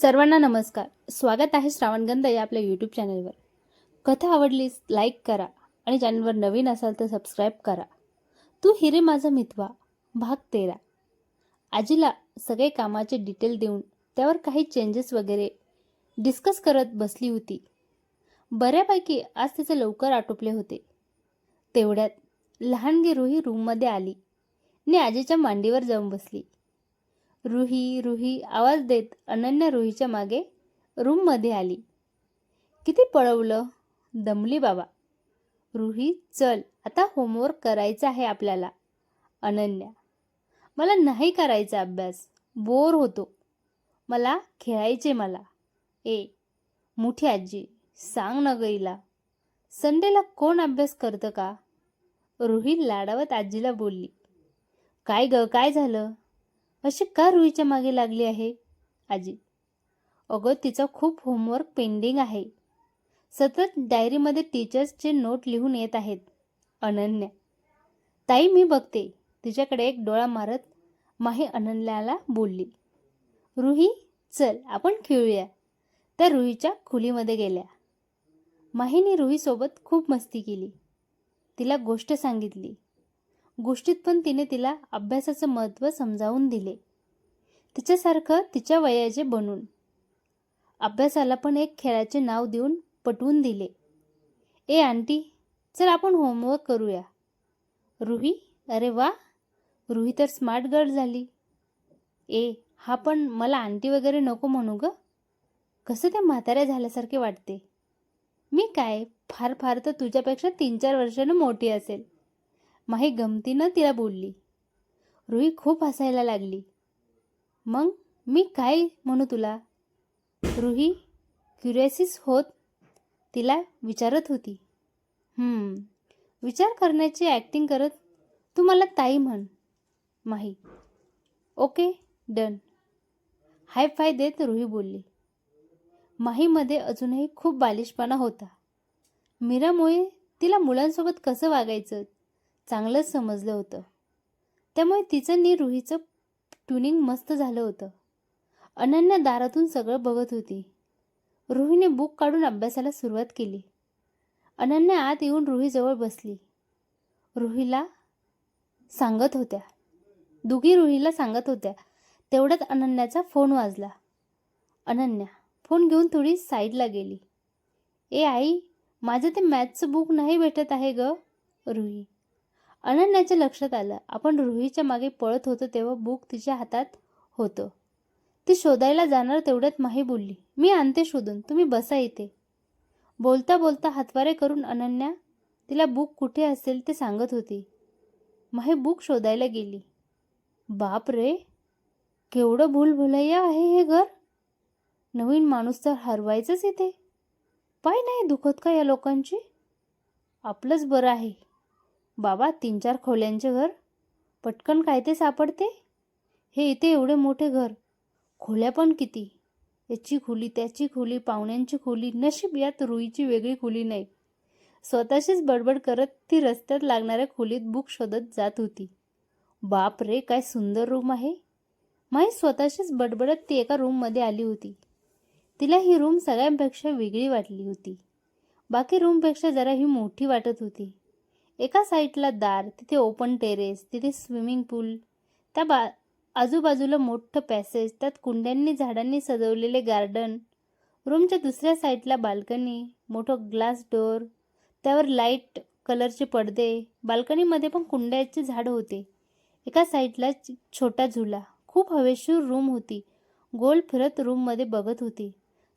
सर्वांना नमस्कार. स्वागत आहे श्रावणगंध या आपल्या यूट्यूब चॅनलवर कथा आवडलीस लाईक करा आणि चॅनलवर नवीन असाल तर सबस्क्राईब करा. तू हिरे माझा मितवा भाग तेरा. आजीला सगळे कामाचे डिटेल देऊन त्यावर काही चेंजेस वगैरे डिस्कस करत बसली होती. बऱ्यापैकी आज तिचे लवकर आटोपले होते. तेवढ्यात लहानगी रुही रूममध्ये आली. आणि आजीच्या मांडीवर जाऊन बसली. रुही रुही आवाज देत अनन्या रुहीच्या मागे रूममध्ये आली. किती पळवलं? दमली बाबा. रुही चल आता होमवर्क करायचं आहे आपल्याला. अनन्या. मला नाही करायचा अभ्यास. बोर होतो. मला खेळायचे मला. ए मोठी आजी सांग न गईला संडेला कोण अभ्यास करतं का? रुही लाडावत आजीला बोलली. काय ग काय झालं? अशी का रुईच्या मागे लागली आहे? आजी. अगं तिचा खूप होमवर्क पेंडिंग आहे. सतत डायरीमध्ये टीचर्सचे नोट लिहून येत आहेत. अनन्या. ताई मी बघते. तिच्याकडे एक डोळा मारत माही अनन्याला बोलली. रुही चल आपण खेळूया. त्या रुहीच्या खोलीमध्ये गेल्या. माहीने रुहीसोबत खूप मस्ती केली. तिला गोष्ट सांगितली. गोष्टीत पण तिने तिला अभ्यासाचं महत्त्व समजावून दिले. तिच्यासारखं तिच्या वयाचे बनून. अभ्यासाला पण एक खेळाचे नाव देऊन पटवून दिले. ए आंटी चल आपण होमवर्क करूया. रुही? अरे वा! रुही तर स्मार्ट गर्ल झाली. ए हा पण मला आंटी वगैरे नको म्हणू ग. कसं त्या म्हाताऱ्या झाल्यासारखे वाटते? मी काय? फार फार तर तुझ्यापेक्षा तीन चार वर्षानं मोठी असेल. माही गमतीनं तिला बोलली. रुही खूप हसायला लागली. मग मी काय म्हणू तुला? रुही क्युरियसिस होत तिला विचारत होती. विचार करण्याची ॲक्टिंग करत तू मला ताई म्हण. Mahi okay done. High five देत रुही बोलली. माहीमध्ये अजूनही खूप बालिशपणा होता. मीरामुळे तिला मुलांसोबत कसं वागायचं? चांगलंच समजलं होतं. त्यामुळे तिचं नी रुहीचं ट्युनिंग मस्त झालं होतं. अनन्या दारातून सगळं बघत होती. रुहीने बुक काढून अभ्यासाला सुरुवात केली. अनन्या आत येऊन रुहीजवळ बसली. रुहीला सांगत होत्या. दुगी रुहीला सांगत होत्या. तेवढ्यात अनन्याचा फोन वाजला. अनन्या फोन घेऊन थोडी साईडला गेली. ए आई माझं ते मॅथचं बुक नाही भेटत आहे ग रुही. अनन्याच्या लक्षात आलं. आपण रुहीच्या मागे पळत होतो तेव्हा बुक तिच्या हातात होतं. ती शोधायला जाणार तेवढ्यात माही बोलली मी आणते शोधून तुम्ही बसा इथे. बोलता बोलता हातवारे करून अनन्या तिला बुक कुठे असेल ते सांगत होती. माही बुक शोधायला गेली. बाप रे केवढं भूलभुलैया आहे हे घर. नवीन माणूस तर हरवायचंच इथे. पाय नाही दुखत का या लोकांची? आपलंच बरं आहे. बाबा तीन चार खोल्यांचे घर. पटकन काय ते सापडते? हे इथे एवढे मोठे घर. खोल्या पण किती? याची खोली त्याची खोली पाहुण्यांची खोली नशीब यात रुईची वेगळी खोली नाही. स्वतःशीच बडबड करत ती रस्त्यात लागणाऱ्या खोलीत बुक शोधत जात होती. बाप रे काय सुंदर रूम आहे. माही स्वतःशीच बडबडत ती एका रूममध्ये आली होती. तिला ही रूम सगळ्यांपेक्षा वेगळी वाटली होती. बाकी रूमपेक्षा जरा ही मोठी वाटत होती. एका साईडला दार तिथे ओपन टेरेस तिथे स्विमिंग पूल त्या बा आजूबाजूला मोठं पॅसेज त्यात कुंड्यांनी झाडांनी सजवलेले गार्डन रूमच्या दुसऱ्या साईडला बाल्कनी मोठं ग्लास डोअर त्यावर लाइट कलरचे पडदे. बाल्कनीमध्ये पण कुंड्याचे झाडं होते. एका साईडला छोटा झुला. खूप हवेशीर रूम होती. गोल फिरत रूममध्ये बघत होती.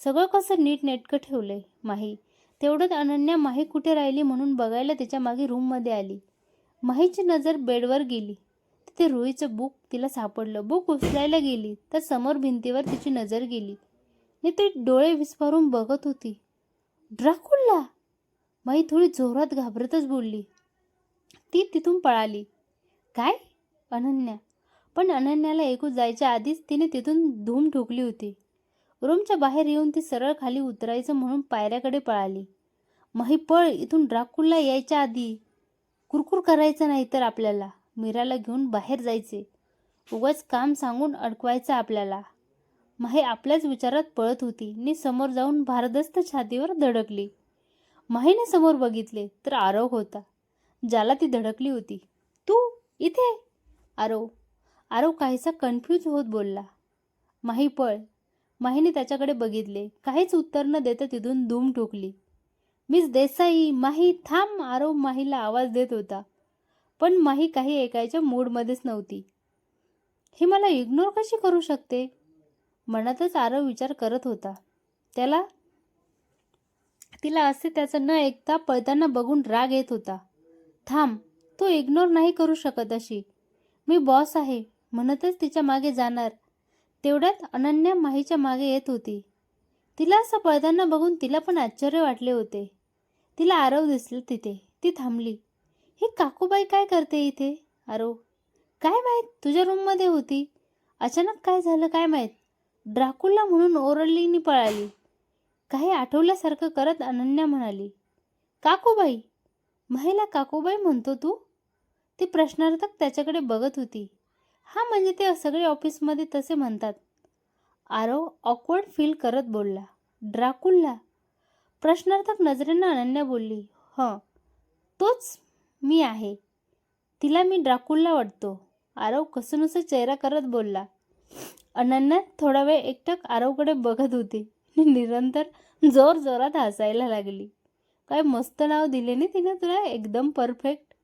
सगळं कसं नीट नेटकं ठेवलंय माही. तेवढ्यात अनन्या माही कुठे राहिली म्हणून बघायला तिच्यामागे रूममध्ये आली. माहीची नजर बेडवर गेली. तिथे रुईचं बुक तिला सापडलं. बुक उचलायला गेली. तर समोर भिंतीवर तिची नजर गेली. आणि ती डोळे विस्फारून बघत होती. ड्राकुल्ला? माई थोडी जोरात घाबरतच बोलली. ती तिथून पळाली. काय? अनन्या. पण अनन्याला ऐकू जायच्या आधीच तिने तिथून धूम ठोकली होती. रूमच्या बाहेर येऊन ती सरळ खाली उतरायचं म्हणून पायऱ्याकडे पळाली. माही पळ इथून ड्राकुल्ला यायच्या आधी. कुरकुर करायचं नाही तर आपल्याला. मीराला घेऊन बाहेर जायचे. उगाच काम सांगून अडकवायचं आपल्याला. माही आपल्याच विचारात पळत होती. नी समोर जाऊन भारदस्त छातीवर धडकली. माहीने समोर बघितले तर आरव होता. ज्याला ती धडकली होती. तू इथे? आरव. आरव काहीसा कन्फ्यूज होत बोलला. माही पळ. माहीने त्याच्याकडे बघितले. काहीच उत्तर न देता तिथून धूम ठोकली. मिस देसाई माही थांब आरव माहीला आवाज देत होता. पण माही काही ऐकायच्या मूडमध्येच नव्हती. ही मला इग्नोर कशी करू शकते? मनातच आरव विचार करत होता. त्याला? तिला असे त्याचं न ऐकता पळताना बघून राग येत होता. थांब तो इग्नोर नाही करू शकत अशी. मी बॉस आहे. म्हणतच तिच्यामागे जाणार. तेवढ्यात अनन्या माहीच्या मागे येत होती. तिला असं पळताना बघून तिला पण आश्चर्य वाटले होते. तिला आरव दिसलं तिथे. ती थांबली. ही काकूबाई काय करते इथे? आरव काय माहीत तुझ्या रूममध्ये होती? अचानक काय झालं काय माहीत? ड्राकुला म्हणून ओरडलीनी पळाली. काही आठवल्यासारखं करत अनन्या म्हणाली काकूबाई महिला काकूबाई म्हणतो तू? ती प्रश्नार्थक त्याच्याकडे बघत होती. हा म्हणजे ते सगळे ऑफिसमध्ये तसे म्हणतात. आरव ऑकवर्ड फील करत बोलला. ड्राकुल्ला? प्रश्नार्थक नजरेनं अनन्या बोलली हं तोच मी आहे. तिला मी ड्राकुल्ला वाटतो. आरव कसनुसं चेहरा करत बोलला. अनन्या थोडा वेळ एकटक आरवकडे बघत होती. निरंतर जोर जोरात हसायला लागली. काय मस्त नाव दिले नाही तिने तुला एकदम परफेक्ट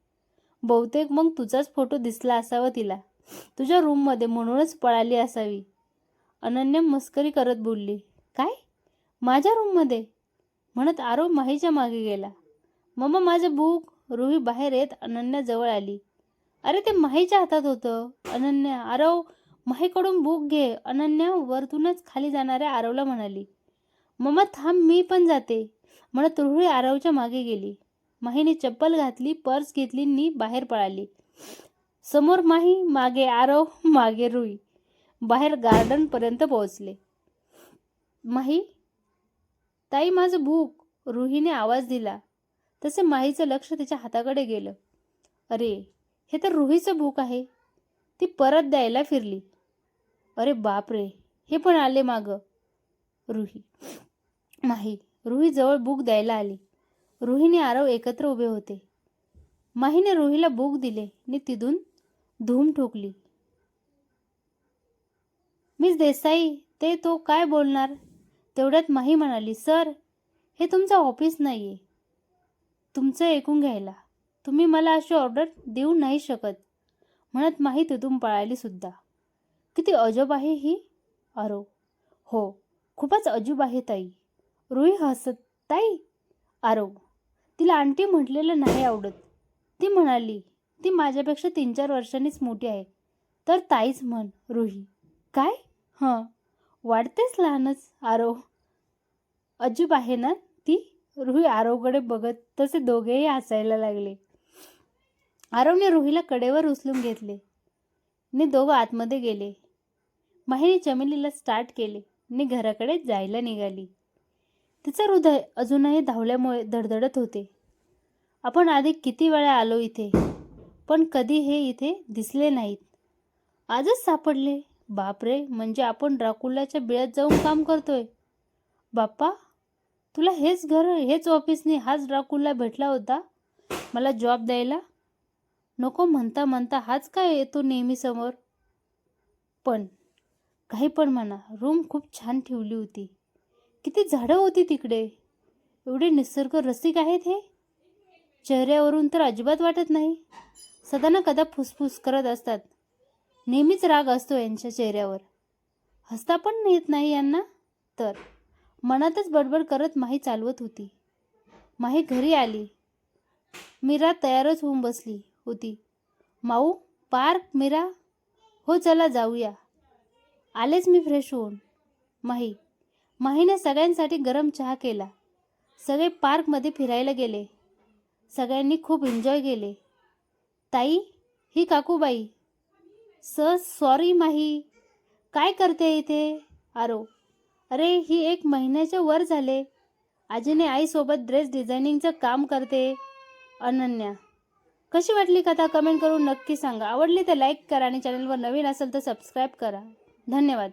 बहुतेक मग तुझाच फोटो दिसला असावा तिला. तुझ्या रूममध्ये म्हणूनच पळाली असावी. अनन्या मस्करी करत बोलली काय? माझ्या रूममध्ये? म्हणत आरव माहीच्या मागे गेला. मम्मा माझं बुक रुही बाहेर येत अनन्या जवळ आली. अरे ते माहीच्या हातात होतं. अनन्या आरव माहीकडून बुक घे. अनन्या वरतूनच खाली जाणाऱ्या आरवला म्हणाली मम्मा थांब मी पण जाते. म्हणत रुही आरवच्या मागे गेली. माहीने चप्पल घातली पर्स घेतली नी बाहेर पळाली. समोर माही मागे आरव मागे रुई. बाहेर गार्डनपर्यंत पोहोचले. माही ताई माझं भूक. रुहीने आवाज दिला. तसे माहीचं लक्ष तिच्या हाताकडे गेलं. अरे हे तर रुहीचं भूक आहे. ती परत द्यायला फिरली. अरे बापरे हे पण आले मागं. रुही माही रुही जवळ बुक द्यायला आली. रुहीने आरव एकत्र उभे होते. माहीने रुहीला बुक दिले. आणि तिथून धूम ठोकली. मिस देसाई ते तो काय बोलणार? तेवढ्यात माही म्हणाली सर हे तुमचं ऑफिस नाही आहे तुमचं ऐकून घ्यायला. तुम्ही मला अशी ऑर्डर देऊ नाही शकत. म्हणत माही तिथून पळाली सुद्धा. किती अजब आहे ही? अरो हो खूपच अजूब आहे ताई. रुई हसत ताई आरो तिला आंटी म्हटलेलं नाही आवडत. ती म्हणाली ती माझ्यापेक्षा तीन चार वर्षांनीच मोठी आहे. तर ताईच म्हण रुही. काय? हं. वाढतेच लहानच आरो अजूब आहे ना ती? रुही आरोकडे बघत तसे दोघेही हसायला लागले. आरवने रुहीला कडेवर उचलून घेतले. ने दोघं आतमध्ये गेले. माहीने चमेलीला स्टार्ट केले. ने घराकडे जायला निघाली. तिचं हृदय अजूनही धावल्यामुळे धडधडत होते. आपण आधी किती वेळा आलो इथे? पण कधी हे इथे दिसले नाहीत. आजच सापडले. बापरे म्हणजे आपण ड्राकुलाच्या बिळ्यात जाऊन काम करतोय. बाप्पा तुला हेच घर हेच ऑफिसने हाच ड्राकुला भेटला होता? मला जॉब द्यायला? नको म्हणता म्हणता हाच काय येतो नेहमी समोर? पण काही पण म्हणा रूम खूप छान ठेवली होती. किती झाडं होती तिकडे. एवढे निसर्ग रसिक आहेत हे? चेहऱ्यावरून तर अजिबात वाटत नाही. सदा ना कदा फुसफुस करत असतात. नेहमीच राग असतो यांच्या चेहऱ्यावर. हसता पण येत नाही यांना? तर. मनातच बडबड करत माही चालवत होती. माही घरी आली. मीरा तयारच होऊन बसली होती. माऊ पार्क मीरा? हो चला जाऊया. आलेच मी फ्रेश होऊन. माही. माहीने सगळ्यांसाठी गरम चहा केला. सगळे पार्कमध्ये फिरायला गेले. सगळ्यांनी खूप एन्जॉय केले. ताई ही काकूबाई. स सॉरी माही. काय करते इथे? आरो. अरे ही एक महिन्याच्या वर झाले. आजीने आईसोबत ड्रेस डिझायनिंगचं काम करते. अनन्या. कशी वाटली कथा? कमेंट करून नक्की सांगा. आवडली तर लाईक करा आणि चॅनलवर नवीन असेल तर सबस्क्राईब करा. धन्यवाद.